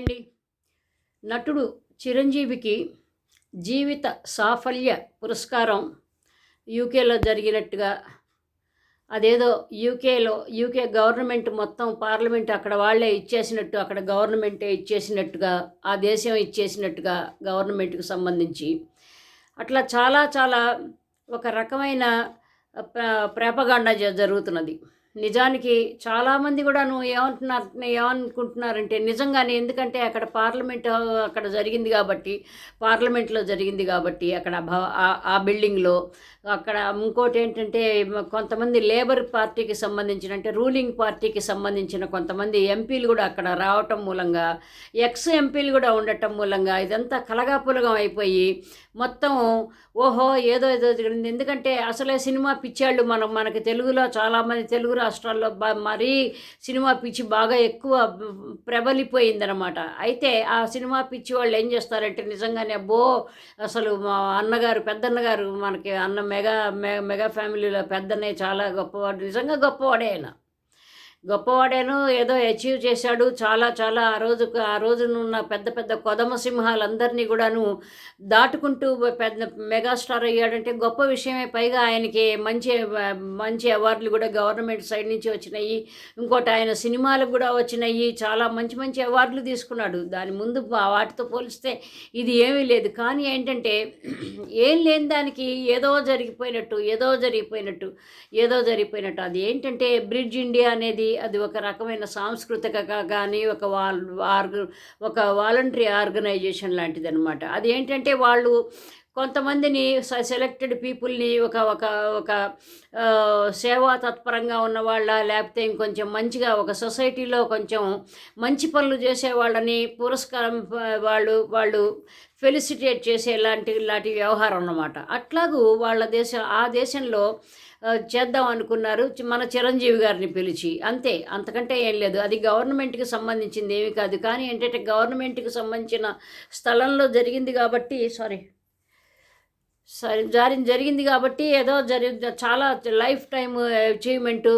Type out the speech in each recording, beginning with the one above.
అండి నటుడు చిరంజీవికి జీవిత సాఫల్య పురస్కారం యూకేలో జరిగినట్టుగా అదేదో యూకేలో యూకే గవర్నమెంట్ మొత్తం పార్లమెంట్ అక్కడ వాళ్ళే ఇచ్చేసినట్టు అక్కడ గవర్నమెంటే ఇచ్చేసినట్టుగా ఆ దేశం ఇచ్చేసినట్టుగా గవర్నమెంట్కి సంబంధించి. అట్లా చాలా చాలా ఒక రకమైన ప్ర- జ- జరుగుతున్నది. నిజానికి చాలామంది కూడా నువ్వు ఏమంటున్నారు ఏమనుకుంటున్నారంటే నిజంగానే ఎందుకంటే అక్కడ పార్లమెంట్ అక్కడ జరిగింది కాబట్టి పార్లమెంట్లో జరిగింది కాబట్టి అక్కడ భవ- ఆ- ఆ బిల్డింగ్లో అక్కడ ఇంకోటి ఏంటంటే కొంతమంది లేబర్ పార్టీకి సంబంధించిన అంటే రూలింగ్ పార్టీకి సంబంధించిన కొంతమంది ఎంపీలు కూడా అక్కడ రావటం మూలంగా ఎక్స్ ఎంపీలు కూడా ఉండటం మూలంగా ఇదంతా కలగాపులగం అయిపోయి మొత్తం ఓహో ఏదో ఏదో జరిగింది. ఎందుకంటే అసలే సినిమా పిచ్చాళ్ళు మనం మనకి తెలుగులో చాలామంది తెలుగు రాష్ట్రాల్లో మరీ సినిమా పిచ్చి బాగా ఎక్కువ ప్రబలిపోయిందనమాట అయితే ఆ సినిమా పిచ్చి వాళ్ళు ఏం చేస్తారంటే నిజంగానే అబ్బో అసలు మా అన్నగారు పెద్దన్నగారు మనకి అన్న మెగా మె- మెగా ఫ్యామిలీలో పెద్దనే చాలా గొప్పవాడు నిజంగా గొప్పవాడే ఆయన. గొప్పవాడేను ఏదో అచీవ్ చేశాడు. చాలా చాలా ఆ రోజు ఆ రోజునున్న పెద్ద పెద్ద కొదమ సింహాలందరినీ కూడాను దాటుకుంటూ పెద్ద మెగాస్టార్ అయ్యాడంటే గొప్ప విషయమే. పైగా ఆయనకి మంచి మంచి అవార్డులు కూడా గవర్నమెంట్ సైడ్ నుంచి వచ్చినాయి. ఇంకోటి ఆయన సినిమాలకు కూడా వచ్చినాయి. చాలా మంచి మంచి అవార్డులు తీసుకున్నాడు. దాని ముందు వాటితో పోలిస్తే ఇది ఏమీ లేదు. కానీ ఏంటంటే ఏం లేని దానికి ఏదో జరిగిపోయినట్టు ఏదో జరిగిపోయినట్టు ఏదో జరిగిపోయినట్టు. అది ఏంటంటే బ్రిడ్జ్ ఇండియా అనేది అది ఒక రకమైన సాంస్కృతిక కానీ ఒక వాల్ ఆర్గ ఒక వాలంటరీ ఆర్గనైజేషన్ లాంటిది అనమాట అది ఏంటంటే వాళ్ళు కొంతమందిని సెలెక్టెడ్ పీపుల్ని ఒక ఒక ఒక సేవా తత్పరంగా ఉన్న వాళ్ళ లేకపోతే ఇంకొంచెం మంచిగా ఒక సొసైటీలో కొంచెం మంచి పనులు చేసే వాళ్ళని పురస్కారం వాళ్ళు వాళ్ళు ఫెలిసిటేట్ చేసే లాంటి లాంటి వ్యవహారం అన్నమాట. అట్లాగూ వాళ్ళ దేశం ఆ దేశంలో చేద్దాం అనుకున్నారు మన చిరంజీవి గారిని పిలిచి. అంతే అంతకంటే ఏం లేదు. అది గవర్నమెంట్కి సంబంధించింది ఏమి కాదు. కానీ ఏంటంటే గవర్నమెంట్కి సంబంధించిన స్థలంలో జరిగింది కాబట్టి సారీ సరే జారి జరిగింది కాబట్టి ఏదో జరి చాలా life time achievement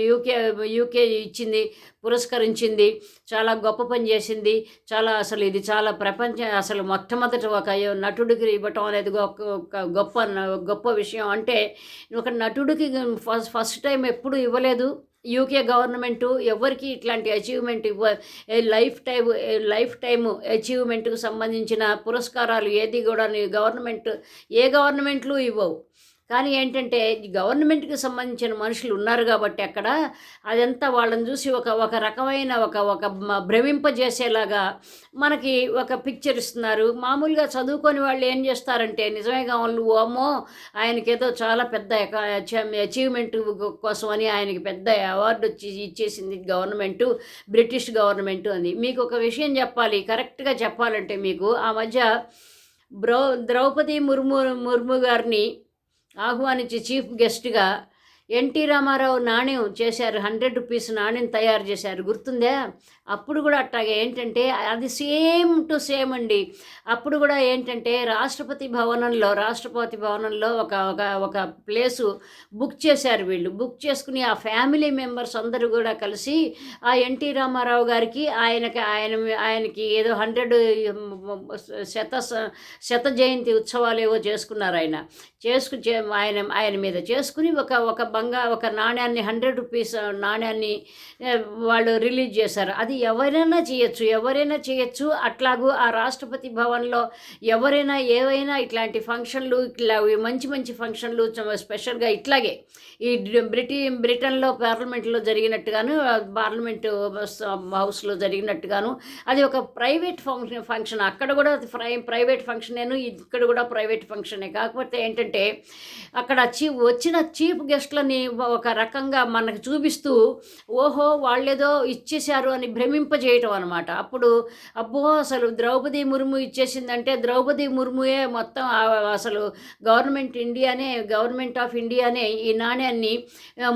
UK UK ఇచ్చింది పురస్కరించింది చాలా గొప్ప పని చేసింది చాలా అసలు ఇది చాలా ప్రపంచ అసలు మొట్టమొదటి ఒక నటుడికి ఇవ్వటం అనేది ఒక గొప్ప గొప్ప విషయం. అంటే ఒక నటుడికి ఫస్ట్ ఫస్ట్ టైం ఎప్పుడు ఇవ్వలేదు యూకే గవర్నమెంటు ఎవరికి ఇట్లాంటి అచీవ్మెంట్ ఇవ్వ లైఫ్ టైం లైఫ్ టైం అచీవ్మెంట్కు సంబంధించిన పురస్కారాలు ఏది కూడా గవర్నమెంట్ ఏ గవర్నమెంట్లు ఇవ్వవు. కానీ ఏంటంటే గవర్నమెంట్కి సంబంధించిన మనుషులు ఉన్నారు కాబట్టి అక్కడ అదంతా వాళ్ళని చూసి ఒక ఒక రకమైన ఒక ఒక భ్రమింపజేసేలాగా మనకి ఒక పిక్చర్ ఇస్తున్నారు. మామూలుగా చదువుకొని వాళ్ళు ఏం చేస్తారంటే నిజమేగా వాళ్ళు ఓమో ఆయనకి ఏదో చాలా పెద్ద అచీవ్మెంట్ కోసం అని ఆయనకి పెద్ద అవార్డు వచ్చి ఇచ్చేసింది గవర్నమెంట్ బ్రిటిష్ గవర్నమెంట్ అని. మీకు ఒక విషయం చెప్పాలి కరెక్ట్గా చెప్పాలంటే మీకు ఆ మధ్య బ్రౌ ద్రౌపది ముర్ము ముర్ము గారిని ఆహ్వానించి చీఫ్ గెస్ట్గా ఎన్టీ రామారావు నాణ్యం చేశారు. హండ్రెడ్ రూపీస్ నాణ్యం తయారు చేశారు. గుర్తుందా? అప్పుడు కూడా అట్టాగే ఏంటంటే అది సేమ్ టు సేమ్ అండి. అప్పుడు కూడా ఏంటంటే రాష్ట్రపతి భవనంలో రాష్ట్రపతి భవనంలో ఒక ఒక ఒక ప్లేసు బుక్ చేశారు వీళ్ళు. బుక్ చేసుకుని ఆ ఫ్యామిలీ మెంబర్స్ అందరూ కూడా కలిసి ఆ ఎన్టీ రామారావు గారికి ఆయనకి ఆయన ఆయనకి ఏదో హండ్రెడ్ శత శత జయంతి ఉత్సవాలు ఏవో చేసుకున్నారు ఆయన. చేసుకు ఆయన ఆయన మీద చేసుకుని ఒక ఒక బంగా ఒక నాణ్యాన్ని హండ్రెడ్ రూపీస్ నాణ్యాన్ని వాళ్ళు రిలీజ్ చేశారు. అది ఎవరైనా చేయొచ్చు ఎవరైనా చేయొచ్చు. అట్లాగూ ఆ రాష్ట్రపతి భవన్లో ఎవరైనా ఏవైనా ఇట్లాంటి ఫంక్షన్లు ఇట్లా మంచి మంచి ఫంక్షన్లు స్పెషల్గా ఇట్లాగే ఈ బ్రిటి బ్రిటన్లో పార్లమెంట్లో జరిగినట్టుగాను పార్లమెంటు హౌస్లో జరిగినట్టుగాను అది ఒక ప్రైవేట్ ఫంక్షన్ ఫంక్షన్. అక్కడ కూడా ప్రై ప్రైవేట్ ఫంక్షనేను ఇక్కడ కూడా ప్రైవేట్ ఫంక్షనే. కాకపోతే ఏంటంటే అక్కడ చీ వచ్చిన చీఫ్ గెస్ట్లని ఒక రకంగా మనకు చూపిస్తూ ఓహో వాళ్ళేదో ఇచ్చేశారు అని భ్రమింపజేయటం అనమాట అప్పుడు అబ్బో అసలు ద్రౌపది ముర్ము ఇచ్చేసిందంటే ద్రౌపది ముర్ముయే మొత్తం అసలు గవర్నమెంట్ ఇండియానే గవర్నమెంట్ ఆఫ్ ఇండియానే ఈ నాణ్యాన్ని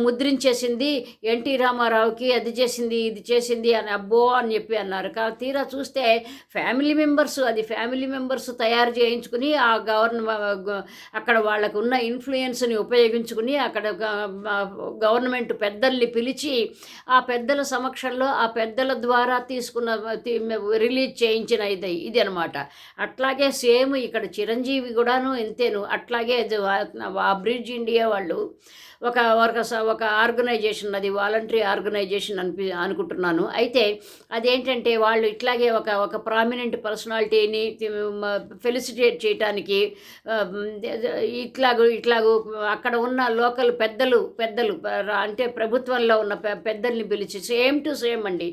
ముద్రించేసింది ఎన్టీ రామారావుకి అది చేసింది ఇది చేసింది అని అబ్బో అని చెప్పి అన్నారు. కానీ తీరా చూస్తే ఫ్యామిలీ మెంబర్స్ అది ఫ్యామిలీ మెంబర్స్ తయారు చేయించుకుని ఆ గవర్న అక్కడ వాళ్ళకు ఉన్న ఇన్ఫ్లుయెన్స్ని ఉపయోగించుకుని అక్కడ గవర్నమెంట్ పెద్దల్ని పిలిచి ఆ పెద్దల సమక్షంలో ఆ పెద్దల ద్వారా తీసుకున్న రిలీజ్ చేయించిన ఇది ఇది అనమాట అట్లాగే సేమ్ ఇక్కడ చిరంజీవి కూడాను ఇంతేను. అట్లాగే ఆ బ్రిడ్జ్ ఇండియా వాళ్ళు ఒక ఒక ఒక ఆర్గనైజేషన్ అది వాలంటరీ ఆర్గనైజేషన్ అనిపి అనుకుంటున్నాను. అయితే అదేంటంటే వాళ్ళు ఇట్లాగే ఒక ఒక ప్రామినెంట్ పర్సనాలిటీని ఫెలిసిటేట్ చేయటానికి ఇట్లాగూ ఇట్లాగూ అక్కడ ఉన్న లోకల్ పెద్దలు పెద్దలు అంటే ప్రభుత్వంలో ఉన్న పెద్దల్ని పిలిచి సేమ్ టు సేమ్ అండి.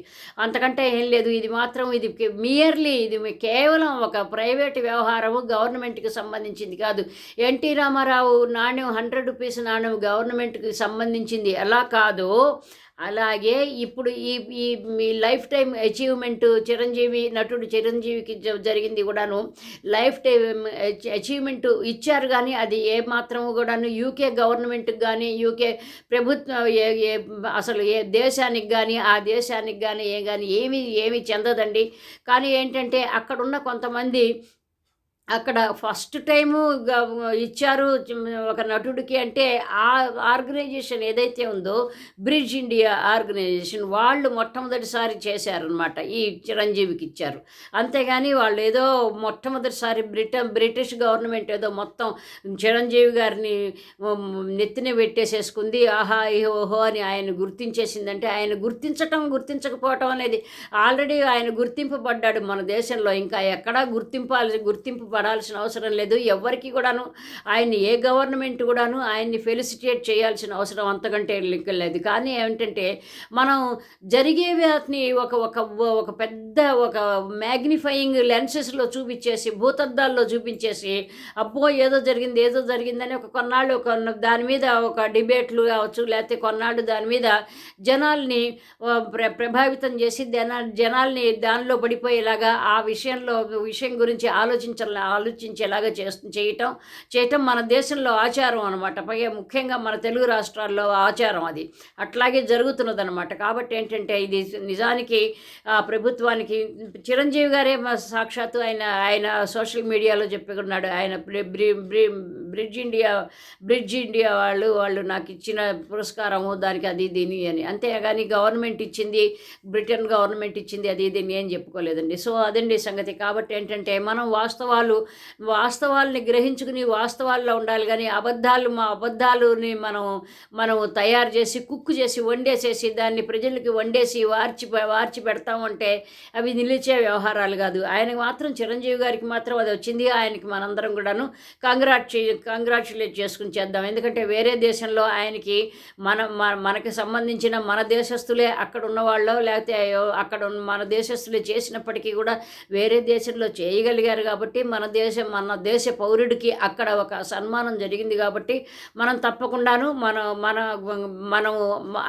అంతకంటే ఏం లేదు ఇది మాత్రం ఇది మియర్లీ ఇది కేవలం ఒక ప్రైవేట్ వ్యవహారము గవర్నమెంట్కి సంబంధించింది కాదు. ఎన్టీ రామారావు నాణ్యం హండ్రెడ్ రూపీస్ నాణ్యం గవర్నమెంట్కి సంబంధించింది ఎలా కాదో అలాగే ఇప్పుడు ఈ ఈ మీ లైఫ్ టైం అచీవ్మెంట్ చిరంజీవి నటుడు చిరంజీవికి జ- జరిగింది కూడాను. లైఫ్ టైం అచీవ్మెంట్ ఇచ్చారు కానీ అది ఏ మాత్రము కూడాను యూకే గవర్నమెంట్కి కానీ యూకే ప్రభుత్వం ఏ అసలు ఏ దేశానికి కానీ ఆ దేశానికి కానీ ఏ కానీ ఏమీ ఏమీ చెందదండి. కానీ ఏంటంటే అక్కడున్న కొంతమంది అక్కడ ఫస్ట్ టైము ఇచ్చారు ఒక నటుడికి అంటే ఆ ఆర్గనైజేషన్ ఏదైతే ఉందో బ్రిడ్జ్ ఇండియా ఆర్గనైజేషన్ వాళ్ళు మొట్టమొదటిసారి చేశారనమాట ఈ చిరంజీవికి ఇచ్చారు. అంతేగాని వాళ్ళు ఏదో మొట్టమొదటిసారి బ్రిటన్ బ్రిటిష్ గవర్నమెంట్ ఏదో మొత్తం చిరంజీవి గారిని నెత్తిన పెట్టేసేసుకుంది. ఆహా ఓహో అని ఆయన గుర్తించేసిందంటే ఆయన గుర్తించటం గుర్తించకపోవటం అనేది ఆల్రెడీ ఆయన గుర్తింపబడ్డాడు మన దేశంలో. ఇంకా ఎక్కడా గుర్తింపాలి గుర్తింపు పడాల్సిన అవసరం లేదు. ఎవరికి కూడాను ఆయన్ని ఏ గవర్నమెంట్ కూడాను ఆయన్ని ఫెలిసిటేట్ చేయాల్సిన అవసరం అంతకంటే లింక్ లేదు. కానీ ఏమిటంటే మనం జరిగే వాటిని ఒక ఒక ఒక పెద్ద ఒక మ్యాగ్నిఫైయింగ్ లెన్సెస్లో చూపించేసి భూతద్దాల్లో చూపించేసి అబ్బో ఏదో జరిగింది ఏదో జరిగిందని ఒక కొన్నాళ్ళు ఒక దాని మీద ఒక డిబేట్లు కావచ్చు లేకపోతే కొన్నాళ్ళు దాని మీద జనాల్ని ప్ర ప్రభావితం చేసి జన జనాల్ని దానిలో పడిపోయేలాగా ఆ విషయంలో విషయం గురించి ఆలోచించాల ఆలోచించేలాగా చేస్తు చేయటం చేయటం మన దేశంలో ఆచారం అనమాట పైగా ముఖ్యంగా మన తెలుగు రాష్ట్రాల్లో ఆచారం అది. అట్లాగే జరుగుతున్నదనమాట కాబట్టి ఏంటంటే ఇది నిజానికి ఆ, ప్రభుత్వానికి చిరంజీవి గారే మా సాక్షాత్తు ఆయన ఆయన సోషల్ మీడియాలో చెప్పుకున్నాడు. ఆయన బ్రిడ్జ్ ఇండియా బ్రిడ్జ్ ఇండియా వాళ్ళు వాళ్ళు నాకు ఇచ్చిన పురస్కారము దానికి అది దీని అని. అంతేగాని గవర్నమెంట్ ఇచ్చింది బ్రిటన్ గవర్నమెంట్ ఇచ్చింది అది ఇది ఏం చెప్పుకోలేదండి. సో అదండి సంగతి. కాబట్టి ఏంటంటే మనం వాస్తవాలు వాస్తవాల్ని గ్రహించుకుని వాస్తవాల్లో ఉండాలి. కానీ అబద్ధాలు మా అబద్ధాలని మనం మనం తయారు చేసి కుక్కు చేసి వండేసేసి దాన్ని ప్రజలకి వండేసి వార్చి వార్చి పెడతామంటే అవి నిలిచే వ్యవహారాలు కాదు. ఆయనకు మాత్రం చిరంజీవి గారికి మాత్రం అది వచ్చింది. ఆయనకి మనందరం కూడాను కంగ్రాట్ కంగ్రాచులేట్ చేసుకుని చేద్దాం. ఎందుకంటే వేరే దేశంలో ఆయనకి మన మన- మనకి సంబంధించిన మన దేశస్తులే అక్కడ ఉన్నవాళ్ళు లేకపోతే అక్కడ మన దేశస్తులే చేసినప్పటికీ కూడా వేరే దేశంలో చేయగలిగారు కాబట్టి మన మన దేశం మన దేశ పౌరుడికి అక్కడ ఒక సన్మానం జరిగింది కాబట్టి మనం తప్పకుండాను మన మన మనం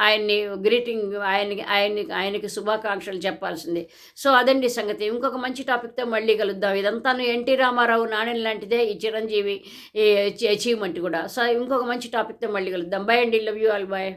ఆయన్ని గ్రీటింగ్ ఆయనకి ఆయన్ని ఆయనకి శుభాకాంక్షలు చెప్పాల్సింది. సో అదండి సంగతి. ఇంకొక మంచి టాపిక్తో మళ్ళీ కలుద్దాం. ఇదంతా ఎన్టీ రామారావు నాణ్యం లాంటిదే ఈ చిరంజీవి అచీవ్మెంట్ కూడా. సో ఇంకొక మంచి టాపిక్తో మళ్ళీ కలుద్దాం. బై అండి. Love you all. బాయ్